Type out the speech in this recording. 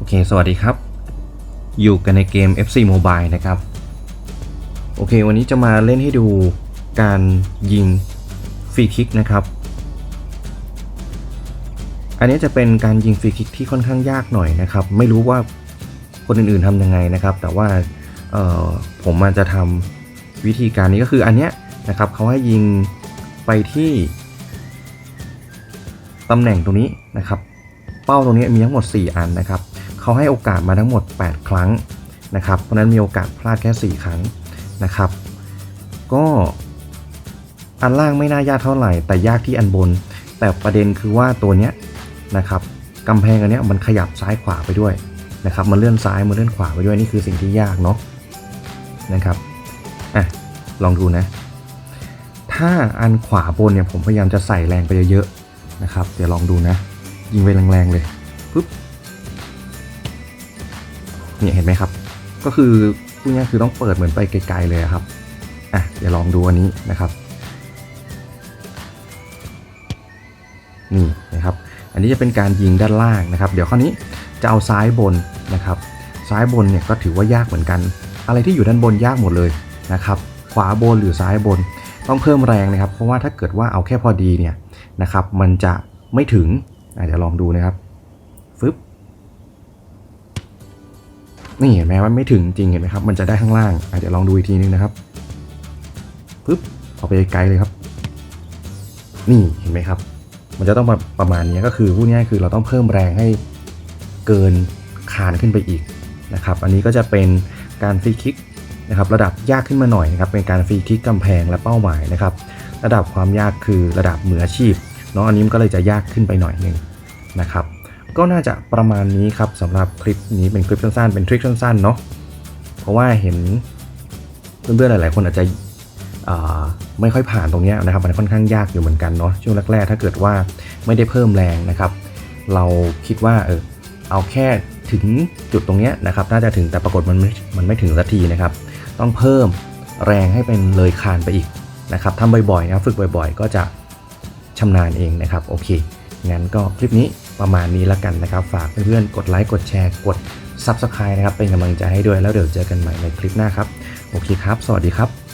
โอเค สวัสดีครับ อยู่กันในเกม FC Mobile นะครับ โอเค วันนี้จะมาเล่นให้ดูการยิงฟรีคิกนะครับ อันนี้จะเป็นการยิงฟรีคิกที่ค่อนข้างยากหน่อยนะครับ ไม่รู้ว่าคนอื่นๆทำยังไงนะครับ แต่ว่าผมมันจะทำวิธีการนี้ก็คืออันเนี้ยนะครับเขาให้ยิงไปที่ตำแหน่งตรงนี้นะครับ เป้าตรงนี้มีทั้งหมด 4 อันนะครับ เขาให้โอกาสมาทั้งหมด 8 ครั้งนะครับ เพราะนั้นมีโอกาสพลาดแค่ 4 ครั้งนะครับ ก็อันล่างไม่น่ายากเท่าไหร่ แต่ยากที่อันบน แต่ประเด็นคือว่าตัวเนี้ยนะครับกำแพงอันเนี้ยมันขยับซ้ายขวาไปด้วยนะครับ มันเลื่อนซ้าย มันเลื่อนขวาไปด้วยนี่คือสิ่งที่ยากเนาะนะครับอะลองดูนะ ถ้าอันขวาบนเนี่ยผมพยายามจะใส่แรงไปเยอะๆนะครับ เดี๋ยวลองดูนะ ยิงไปแรงๆเลยปุ๊บ เนี่ยเห็นไหมครับ ก็คือพูดง่ายคือต้องเปิดเหมือนไปไกลๆเลยครับอะเดี๋ยวลองดูอันนี้นะครับนี่นะครับ อันนี้จะเป็นการยิงด้านล่างนะครับ เดี๋ยวข้อนี้จะเอาซ้ายบนนะครับ ซ้ายบนเนี่ยก็ถือว่ายากเหมือนกัน อะไรที่อยู่ด้านบนยากหมดเลยนะครับ ขวาบนหรือซ้ายบนต้องเพิ่มแรงนะครับ เพราะว่าถ้าเกิดว่าเอาแค่พอดีเนี่ยนะครับ มันจะไม่ถึงอะเดี๋ยวลองดูนะครับ นี่เห็นไหมว่าไม่ถึงจริงเห็นไหมครับ มันจะได้ข้างล่างอะเดี๋ยวลองดูอีกทีนึงนะครับฟึบเอาไปไกลเลยครับ นี่เห็นไหมครับ มันจะต้องมาประมาณนี้ก็คือพูดง่ายคือเราต้องเพิ่มแรงให้เกินคานขึ้นไปอีกนะครับ อันนี้ก็จะเป็นการฟรีคิกนะครับ ระดับยากขึ้นมาหน่อยนะครับเป็นการฟรีคิกกำแพงและเป้าหมายนะครับ ระดับความยากคือระดับมืออาชีพเนาะอันนี้มันก็เลยจะยากขึ้นไปหน่อยหนึงนะครับ ก็น่าจะประมาณนี้ครับสำหรับคลิปนี้เป็นคลิปสั้นๆ เป็นทริคสั้นๆเนาะเพราะว่าเห็นเพื่อนๆหลายๆ คนอาจจะไม่ค่อยผ่านตรงนี้นะครับ มันค่อนข้างยากอยู่เหมือนกันเนาะช่วงแรกๆถ้าเกิดว่าไม่ได้เพิ่มแรงนะครับ เราคิดว่าเออเอาแค่ถึงจุดตรงเนี้ยนะครับ น่าจะถึงแต่ปรากฏมันไม่มันไม่ถึงสักทีนะครับ ต้องเพิ่มแรงให้เป็นเลยคานไปอีกนะครับทำบ่อยๆนะฝึกบ่อยๆ ก็จะชำนาญเองนะครับโอเค งั้นก็คลิปนี้ประมาณนี้แล้วกันนะครับ ฝากเพื่อนๆกดไลค์กดแชร์กด Subscribe นะครับ เป็นกำลังใจให้ด้วยแล้วเดี๋ยวเจอกันใหม่ในคลิปหน้าครับ โอเคครับ สวัสดีครับ